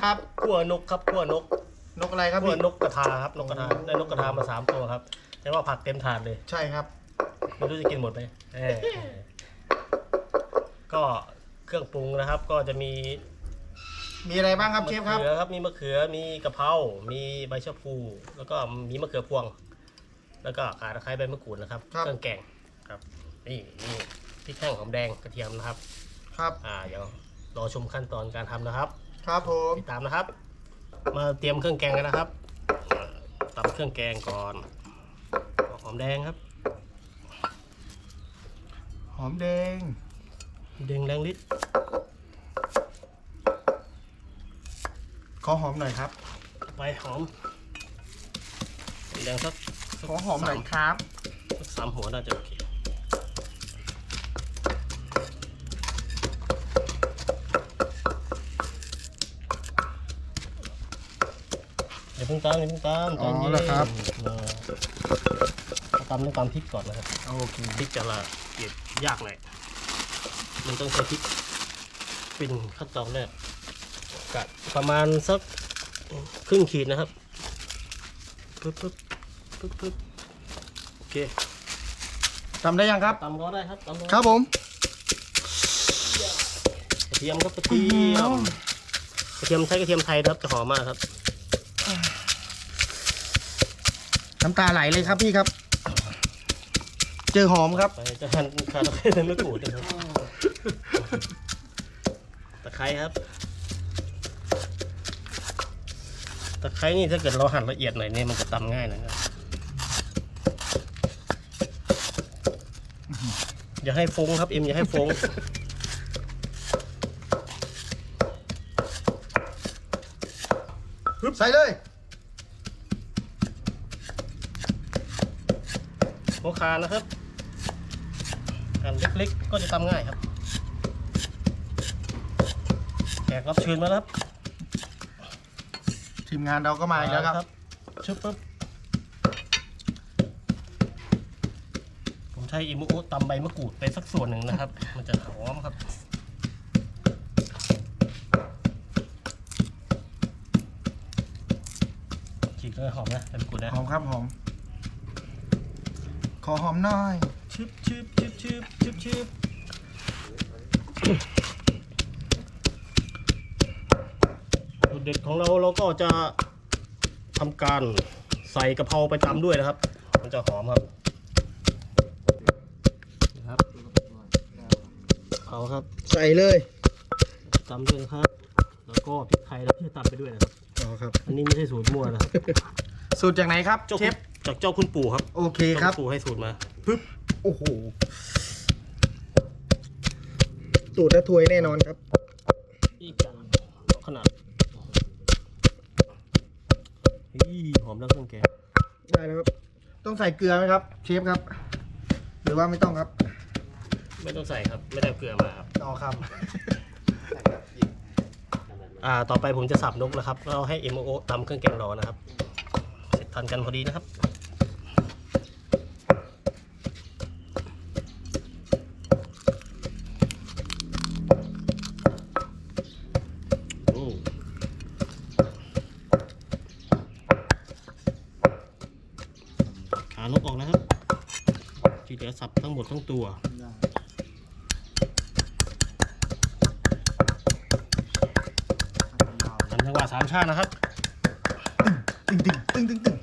นูอะไรครับขั่วนกครับขั่วนกนกอะไรครับขั่วพี่นกกระทาครับนกกระทาได้นกกระทามาสามตัวครับแต่ว่าผักเต็มถาดเลย ใช่ครับ ไม่รู้จะกินหมดไหมเออก็เครื่องปรุงนะครับ ก็จะมีมีอะไรบ้างครับเชฟมะครับ เขือครับ มีมะเขือ มีกะเพรา มีใบชะพู แล้วก็มีมะเขือพวง แล้วก็ข่าตะไคร้ใบมะกรูดนะครับ ครับ เครื่องแกงครับ นี่นี่พริกแห้งหอมแดงกระเทียมนะครับ ครับ อ่า เดี๋ยวรอชมขั้นตอนการทำนะครับ ครับผมติดตามนะครับ มาเตรียมเครื่องแกงกันนะครับอ่าตำเครื่องแกงก่อนหอมแดงครับ หอมแดงแดงแรงฤทธิ์ขอหอมหน่อยครับไปหอมแดงสักสักขอหอมหน่อยสาครับสักสามหัวน่าจะโอเคอย่า เพิ่งตามอย่าเพิ่งตามใจเย็นเออเอาตำด้วยตำพริกก่อนนะครับโอเคพริกจะละเอียดยากหน่อยมันต้องใช้พริกเป็นขั้นตอนแรกกะประมาณสักครึ่งขีดนะครับปึ๊บปึ๊บปึ๊บปึ๊บโอเคทำได้ยังครับตำก็ได้ครับตำก็ครับผมกระเทียมครับกระเทียมกระเทียมใช้กระเทียมไทยนะครับจะหอมมากครับ น้ำตาไหลเลยครับพี่ครับ เจอหอมครับ ไปจะหั่นขาตะไคร้ใส่มะกรูดนะครับตะไคร้ครับตะไคร้นี่ถ้าเกิดเราหั่นละเอียดหน่อยเนี่ยมันจะตำง่ายหนะครับอย่าให้ฟงครับเอ็มอย่าให้ฟงใส่เลย หัวคานะครับหั่นเล็กๆก็จะตำง่ายครับแขกรับเชิญมาแล้วครับทีมงานเราก็มาอีกแล้วครับชึบปุ๊บผมใช้อิมุโอะตำใบมะกรูดไปสักส่วนหนึ่งนะครับ มันจะหอมครับฉีกเลยหอมนะใบมะกรูดนะหอมครับหอมข อหอมหน่อยชึบชึบชึบชึบชึบชึบสูตรเด็ดของเราเราก็จะทำการใส่กะเพราไปตำด้วยนะครับ มันจะหอมครับนะครับเอาครับใส่เลยตำด้วยนะครับ แล้วก็พริกไทยเราที่จะตำไปด้วยนะครับอ๋อครับ อันนี้ไม่ใช่สูตรมั่วนะครับ สูตรจากไหนครับเจ้าเชคุณฟ จากเจ้าคุณปู่ครับโอเคครับ เจ้าณปู่ให้สูตรมาปึ๊บ โอ้โห สูตรและถ้วยแน่นอนครับอีกอย่างขนาดเฮ้ยหอมแล้วเครื่องแกงได้แล้วครับ ต้องใส่เกลือไหมครับ เชฟครับ หรือว่าไม่ต้องครับไม่ต้องใส่ครับ ไม่ได้เอาเกลือมาครับ ต่อครับ อ่า ต่อไปผมจะสับนกแล้วครับเราให้ m อ o ตำเครื่องแกงรอนะครับ เสร็จทันกันพอดีนะครับานกออกนะครับที่เหลือสับทั้งหมดทั้งตัวทำจังหวะสามชาตินะครับตึงตึงตึงตึงตึง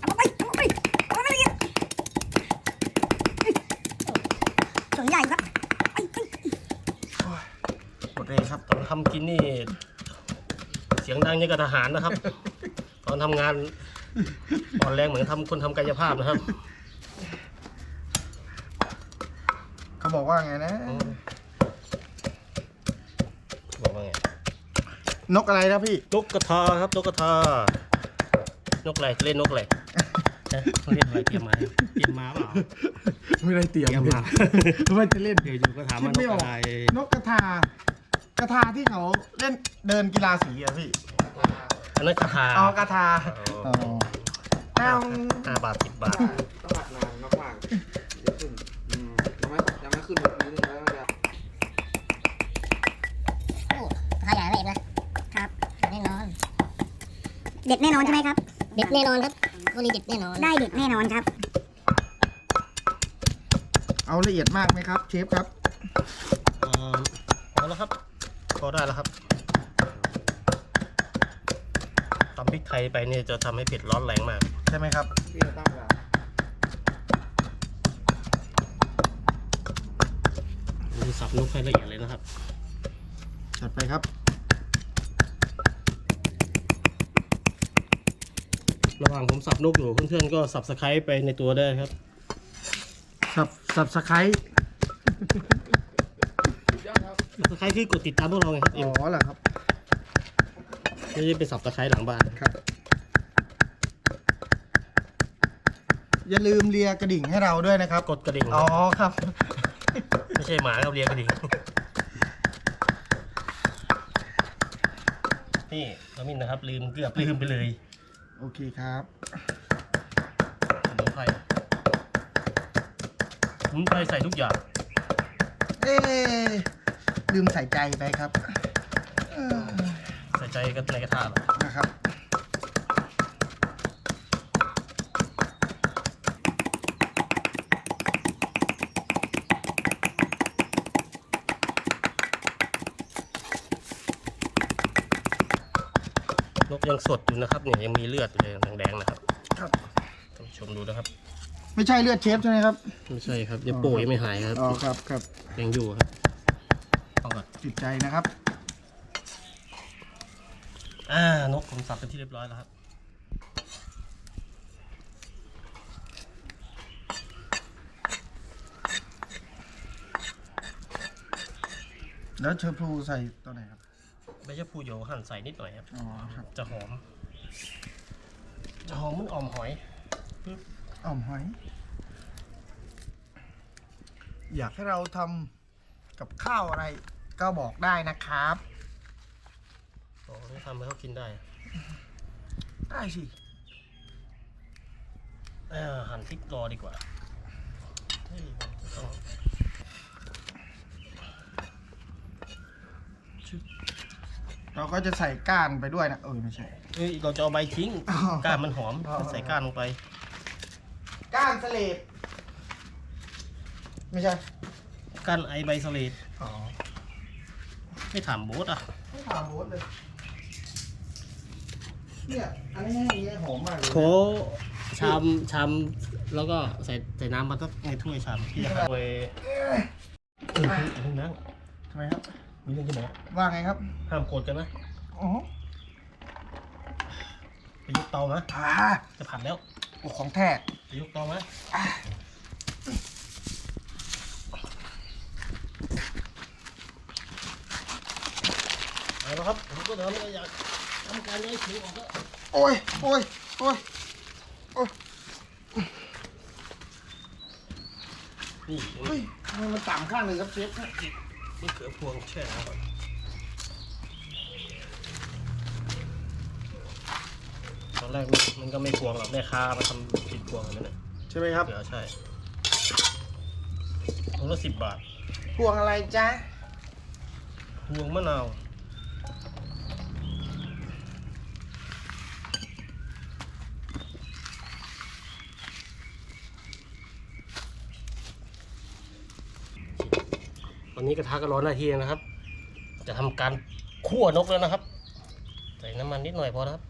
เอาไปเอาไปเอาไปละเอียดตัวใหญ่ครับไอ้ไอ้หมดเลยครับตอนทำกินนี่เสียงดังยังกับทหารนะครับต อนทำงานอ่อนแรงเหมือนทำคนทำกายภาพนะครับเขาบอกว่าไงนะ บอกว่าไง นกอะไรนะพี่ นกกระทาครับ นกกระทา นกอะไรเล่นนกอะไรเอ๊ะเขาเรียกอะไรเตรียมมาเตรียมมาเปล่าไม่ได้เตรียมเตรียมมาว่าจะเล่นเดี๋ยวอยู่ก็ถามคิว่าดนไม่กออกอะไรนกกระทากระทาที่เขาเล่นเดินกีฬาสีอะพี่ อันนั้นกระทาอ๋อกระทาอ๋ออ๋อเอาห้าบาทสิบบาทต้องผัดนานมากๆเดี๋ยวขึ้นอืมยังไม่ยังไม่ขึ้นแบบนี้เลยแล้วจะโอ้ข้าวใหญ่ละเอียดนะครับแน่นอน เด็ดแน่นอนใช่ไหมครับ เด็ดแน่นอนครับวันนี้เด็ดแน่นอน ได้เด็ดแน่นอนครับ เอาละเอียดมากไหมครับ เชฟครับเอ่อพอแล้วครับ พอได้แล้วครับตำ พริกไทยไปเนี่ยจะทำให้เผ็ดร้อนแรงมาก ใช่ไหมครับ พี่จะตั้งเวลามีสับนุกให้ละเอียดเลยนะครับ จัดไปครับ ระหว่างผมสับนุกอยู่เพื่อนๆก็สับสไครต์ไปในตัวได้ครับ สับสับสไครต์สับ สไครต์คือกดติดตามพวกเราไงครับเอ็อ๋มอเหรอครับ ไม่ได้ไปสับสไครต์หลังบ้าน ครับ อย่าลืมเลียกระดิ่งให้เราด้วยนะครับ กดกระดิ่งอ๋อครับ ไม่ใช่หมาครับเรียกกระดิ่ง นี่น้ำมินนะครับ ลืมเกือบลืมไปเลย โอเคครับสมุนไพรสมุนไพรใส่ทุกอย่าง เอ๊ะลืมใส่ใจไปครับเออ ใส่ใจกันในกระทะเหรอนะครับนกยังสดอยู่นะครับเนี่ยยังมีเลือดอยู่เลยแดงๆนะครับครับท่านผู้ชมดูนะครับ ไม่ใช่เลือดเชฟใช่ไหมครับ ไม่ใช่ครับยังโป่ยังไม่หายครับอ๋อครับครับยังอยู่ครับเอาก่อนจิตใจนะครับ อ่านกผมสับเป็นที่เรียบร้อยแล้วครับแล้วเชอร์พลูใส่ตัวไหนครับ ใบชะพูโยหั่นใส่นิดหน่อยครับ อ๋อครับจะหอม จะหอมเหมันอ่อมหอย อ่อมหอย อยากให้เราทำกับข้าวอะไรก็บอกได้นะครับ อ๋อต้องทำให้เขากินได้ ได้สิอ่าหั่นพริกรอดีกว่าเฮ้ยจะต้องเราก็จะใส่ก้านไปด้วยนะเออไม่ใช่เฮ้ยเราจะเอาใบทิ้งอ๋อก้านมันหอมอ๋อใส่ก้านลงไป ก้านสเลดไม่ใช่ ก้านไอใบสลีดอ๋อไม่ถามโบ๊ทอะ ไม่ถามโบสเลย เนี่ยอันนี้ให้เงี้ยหอมมากเลยโถชามชามแล้วก็ใส่ใส่น้ำมาสักในถ้วยชามพี่จะไปเออนี่นั่งทำไมครับ มีเรื่องจะบอกว่าไงครับ ห้ามโกรธกันนะอ๋อไปยกเตานะอ่าจะผัดแล้วโอ้ของแท้ไปยกเตานะเอาละครับผมก็เดี๋ยวไม่อยาก ทำการย้ายผิวออกแล้วโอ้ยโอ้ยโอ้ยนี่เฮ้ยทำไมมันต่ำข้างเลยครับเชฟนี่เขือพวงแช่น้ำก่อนตอนแรกมันมันก็ไม่พวงหรอกแม่ค้ามาทำติดพวงอย่างนั้นน่ะใช่ไหมครับ เดี๋ยวใช่ถุงละสิบบาท พวงอะไรจ๊ะ พวงมะนาว ตอนนี้กระทะก็ร้อนหน้าที่แล้วนะครับ จะทำการคั่วนกแล้วนะครับ ใส่น้ำมันนิดหน่อยพอนะครับ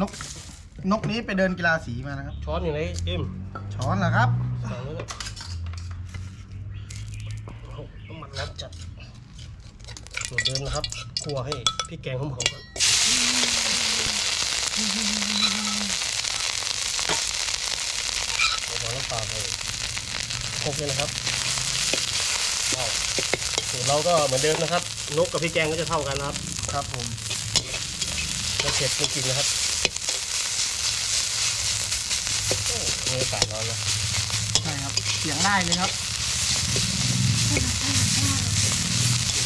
นกนกนี้ไปเดินกีฬาสีมานะครับ ช้อนอยู่ไหนเอ็มช้อนเหรอครับฝั่งนู้นน่ะโอ้โหน้ำมันร้อนจัดส่วนเดิมนะครับคั่วให้พริกแกงหอมๆก่อนเดี๋ยวเราน้ำปลาไปครบเลยนะครับว้าว สูตรเราก็เหมือนเดิมนะครับ นกกับพริกแกงก็จะเท่ากันนะครับ ครับผมไม่เผ็ดไม่กินนะครับโอ้บรรยากาศร้อนนะใช่ครับ เสียงได้เลยครับ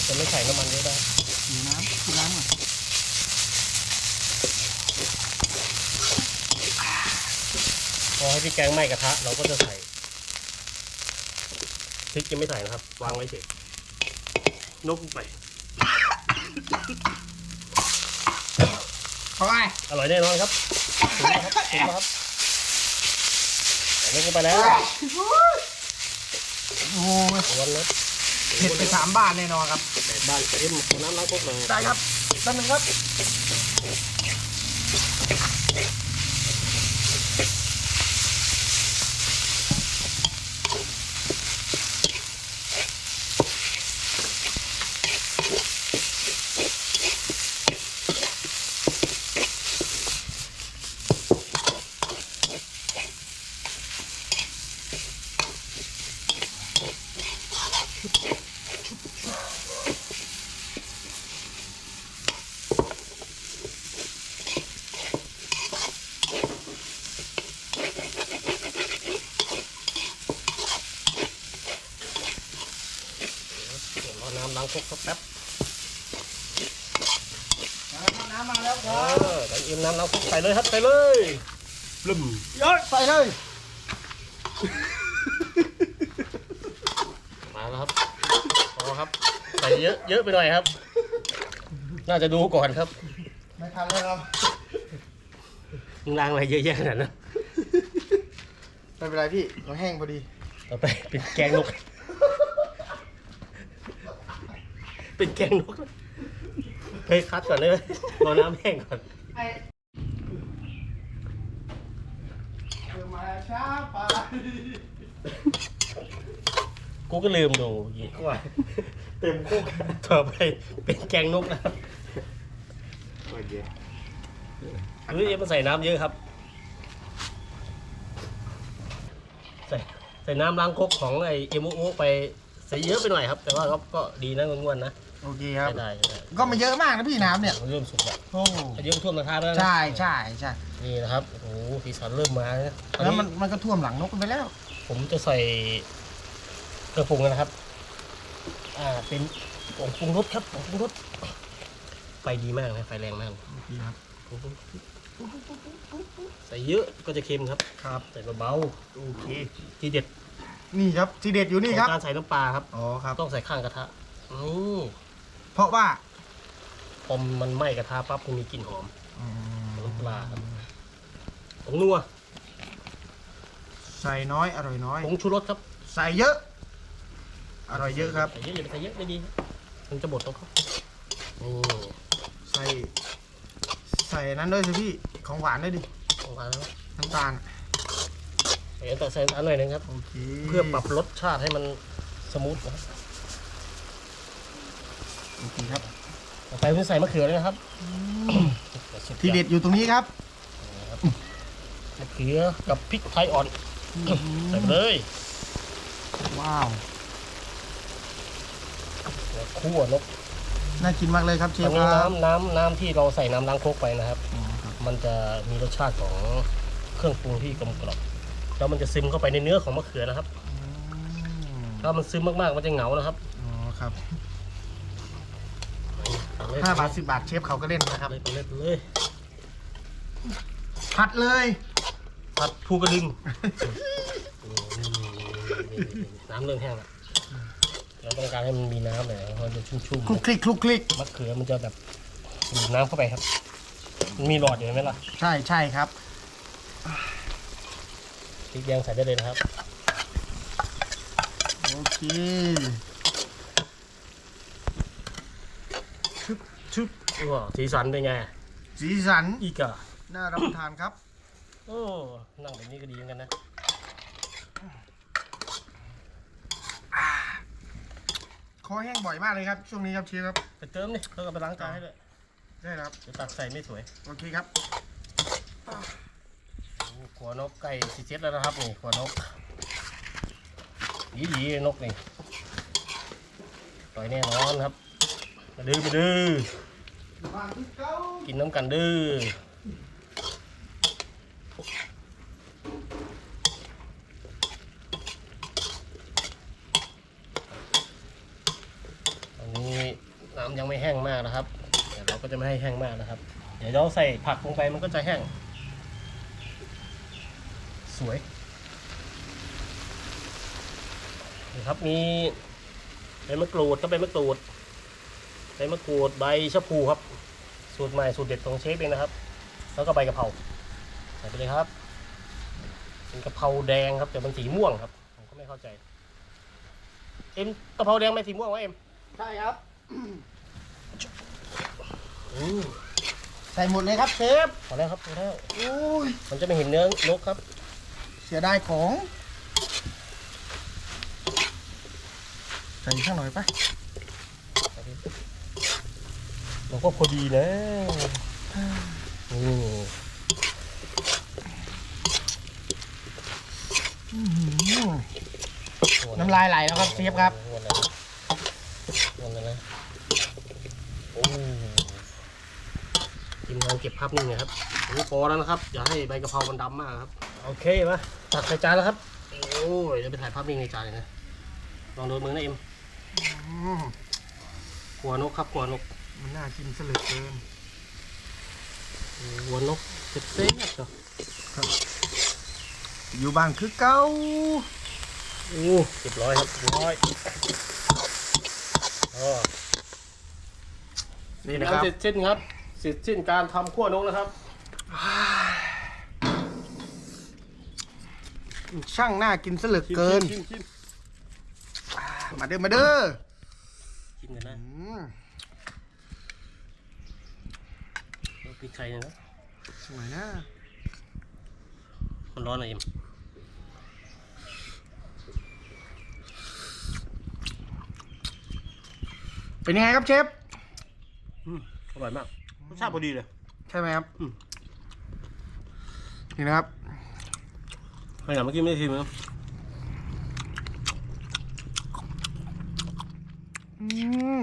จะไม่ใส่น้ำมันเยอะได้สีน้ำสีน้ำก่อนให้พริกแกงไหม้กระทะ เราก็จะใส่ พริกยังไม่ใส่นะครับ วางไว้เฉยนกลงไป เข้าไปอร่อยแน่นอนครับถึงแล้วครับถึงแล้วครับใส่นกลงไปแล้วโอ้ยวันแล้วเผ็ดไปสามบาทแน่นอนครับใส่บ้านใส่เอ็มเอาน้ำล้างครกเลยได้ครับแป๊บนึงครับ เดี๋ยวรอน้ำล้างครกสักแป๊บ น้ำมาแล้วคเอรับอใส่เอ็มน้ำล้างครกใส่เลยครับใส่เลยลุ่มยอดใส่เลย มาแล้วครับพอครับใส่เยอะเยอะไปหน่อยครับ น่าจะดูก่อนครับไม่ทันแล้วครับ มึงล้างอะไรเยอะแยะขนาดนั้นไม่เป็นไรพี่เราแห้งพอดี ต่อไปเป็นแกงนก เป็นแกงนก เฮ้ยคัดก่อนได้ไหมรอน้ำแห้งก่อน ไอ้เออมาช้าไปกูก็ลืมดูอีกว่าเต็มคุกต่อไปเป็นแกงนกนะครับโอเคหรือเอ็มมันใส่น้ำเยอะครับ ใส่ใส่น้ำล้างครกของไอเอ็มโอไปใส่เยอะไปหน่อยครับ แต่ว่าก็ก็ดีนะงวนๆนะ โอเคครับ ใช้ได้ใช้ได้ก็ไม่เยอะมากนะพี่น้ำเนี่ยมันเริ่มสุกแล้วโอ้เยอะท่วมราคาแล้วนะใช่ใช่ใช่นี่นะครับโอ้โหสีสันเริ่มมาแล้วตอนแล้วนี้มันมันก็ท่วมหลังนกไปแล้ว ผมจะใส่เครื่องปรุงนะครับ อ่าเป็นผงปรุงรสครับผงปรุงรสไฟดีมากนะไฟแรงมากโอเคครับ ใส่เยอะก็จะเค็มครับครับ ใส่เบาโอเค ๆทีเด็ดนี่ครับทีเด็ดอยู่นี่ขคอรับ งการใส่น้ำปลาครับ อ๋อครับ ต้องใส่ข้างกระทะนี่เพ ราะว่าพอมันไหม้กระทะปั๊บมันมีกลิ่นหอมอืมน้ำปลาครับผงนัวใส่น้อยอร่อยน้อยผงชูรสครับ ใส่เยอะ อร่อยเยอะครับ ใส่เยอะอย่าไปใส่เยอะไม่ดีมันจะบดตรงเขานี่ใส่ ใส่นั้นด้วยสิพี่ของหวานด้วยดิลงมาแล้วน้ำตาลเดี๋ยวแต่ใส่อันหน่อยหนึงครับโอเคเพื่อปรับรสชาติให้มันสมูทนะ ครับโอเคครับต่อไปผมใส่มะเขือเลยนะครับทีเด็ดอยู่ตรงนี้ครับมะเขือกับพริกไทยอ่อนใส่ไปเลยว้าวแล้วคั่วนกน่ากินมากเลยครับเชตอฟนนี้ครับน้ำน้ำน้ำที่เราใส่น้ำล้างโคกไปนะครับอ๋อครับ มันจะมีรสชาติของเครื่องปรุงที่กลมกล่อมแล้วมันจะซึมเข้าไปในเนื้อของมะเขือนะครับอืมถ้ามันซึมมากๆมันจะเหงานะครับอ๋อครับเอาเลย ห้าบาทสิบบาทเชฟเขาก็เล่นนะครับเลยเอาเลยเอาเลยผัดเลยผัดภูกระดึงน้ำเริ่มแห้งแล้วเราต้องการให้มันมีน้ำหน่อยมันจะชุ่มคลุกคลิกคลุกคลิกๆมะเขือมันจะแบบดูดน้ำเข้าไปครับ มันมีหลอดอยู่เห็นไหมล่ะ ใช่ใช่ครับพริกแดงใส่ได้เลยนะครับ โอเค ชุบชุบว้าวสีสันเป็นไง สีสันอีกอะน่ารับประทานครับโอ้นั่งแบบนี้ก็ดีเหมือนกันนะคอแห้งบ่อยมากเลยครับ ช่วงนี้ครับเชฟครับ ไปเติมนี่แล้วก็ไปล้างจานให้ด้วยได้ครับเดี๋ยวตักใส่ไม่สวย โอเคครับโอ้ขัวนกไก่สีเจ็ดแล้วนะครับนี่ขัวนกดีดีๆนกนี่ต่อยแน่นอนครับ มาดื้อมาดื้อกินน้ำกันดื้ออันนี้น้ำยังไม่แห้งมากนะครับแต่เราก็จะไม่ให้แห้งมากนะครับ เดี๋ยวเราใส่ผักลงไปมันก็จะแห้ง สวยนี่ครับมีใบมะกรูดก็ใบมะกรูด ใบมะกรูดใบชะพูครับ สูตรใหม่สูตรเด็ดของเชฟเองนะครับ แล้วก็ใบกะเพราใส่ไปเลยครับ เป็นกะเพราแดงครับ แต่มันสีม่วงครับ ผมก็ไม่เข้าใจ เอ็มกะเพราแดงไม่สีม่วงวะเอ็มใช่ครับอืมใส่หมดเลยครับเชฟพอแล้วครับพอแล้วโอ้ยมันจะไม่เห็นเนื้อนกครับ เสียดายของ ใส่ข้างหน่อยปะ เราก็พอดีนะนี่อื้อหือน้ำลายไหลแล้วครับเชฟครับวนเลยวนเลยนะโอ้ทีมงานเก็บภาพนิ่งนะครับอันนี้พอแล้วนะครับ อย่าให้ใบกะเพรามันดำมากครับ โอเคมาตักใส่จานแล้วครับ โอ้ยเดี๋ยวไปถ่ายภาพนิ่งในจานเลยนะ ลองโดนมือนะเอ็มอืมหัวนกครับหัวนก มันน่ากินซะเหลือเกินหัวนกเซ็ตเซ็ตจ้ะอยู่บ้านคือเก้าโอ้เรียบร้อยครับเรียบร้อยอ๋อนี่นี่นะนะคครัรับบเสร็จสิ้นครับเสร็จสิ้นการทำขั้วนกนะครับช่างน่ากินซะเหลือเกินชิมชิมมาเด้อมาเด้อชิมกันนะ อืม เอา พริกไทยนะสวยนะมันร้อนหน่อยเอ็มเป็นยังไงครับเชฟอืมอร่อยมากรสชาติพอดีเลย ใช่ไหมครับอืม นี่นะครับขนาดเมื่อกี้ไม่ได้ชิมนะอืม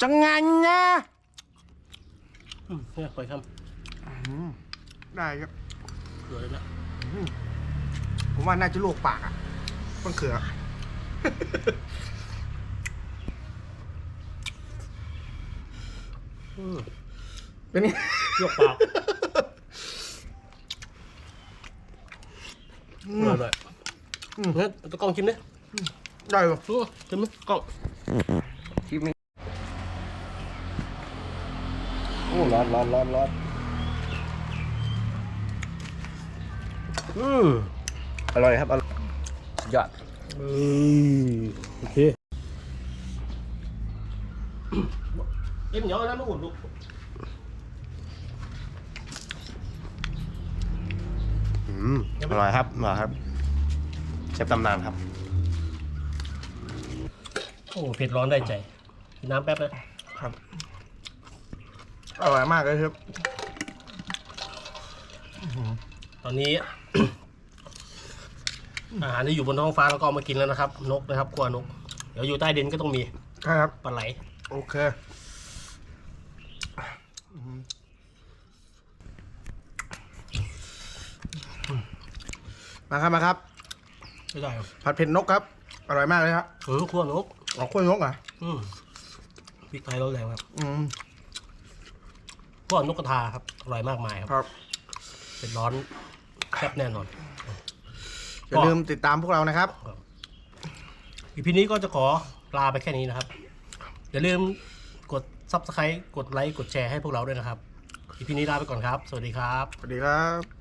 จังงันนะอืม เนี่ยปล่อยคอืมได้ครับำเกลือเลยนะผมว่าน่าจะลวกปากอะต้นเขือ อืมเป็นไง ลวกปากอือมร่อยด้วยอืม งั้นเอาตะกล้องชิมดิได้เหรออืมชิมดิกล้อง ชิมนี่ โอ้ ร้อนร้อนร้อนร้อนอืมอร่อยครับอร่อยสุดยอดอืมโอเคเอ็มเดี๋ยวเอาน้ำมาอุ่นลูกอืมอร่อยครับอร่อยครับเชฟตำนานครับ โอ้เผ็ดร้อนได้ใจกินน้ำแป๊บนะครับ อร่อยมากเลยครับ ตอนนี้ อาหารที่อยู่บนท้องฟ้าเราก็เอามากินแล้วนะครับ นกนะครับกลัวนก เดี๋ยวอยู่ใต้ดินก็ต้องมีใช่ครับ ปลาไหล โอเคอืมมาครับมาครับ ไม่ได้หรอผัดเผ็ดนกครับ อร่อยมากเลยครับเออขั้วนก ออกข้วยนกเหรอะอืมพริกไทยร้อนแรงครับ อืม ขั้วนกกระทาครับอร่อยมากมายครับ ครับ เป็นร้อนแซ่บแน่นอน อย่าลืมติดตามพวกเรานะครับ อีพีนี้ก็จะขอลาไปแค่นี้นะครับ อย่าลืมกด subscribe กดไลค์ กดแชร์ให้พวกเราด้วยนะครับ อีพีนี้ลาไปก่อนครับ สวัสดีครับ สวัสดีครับ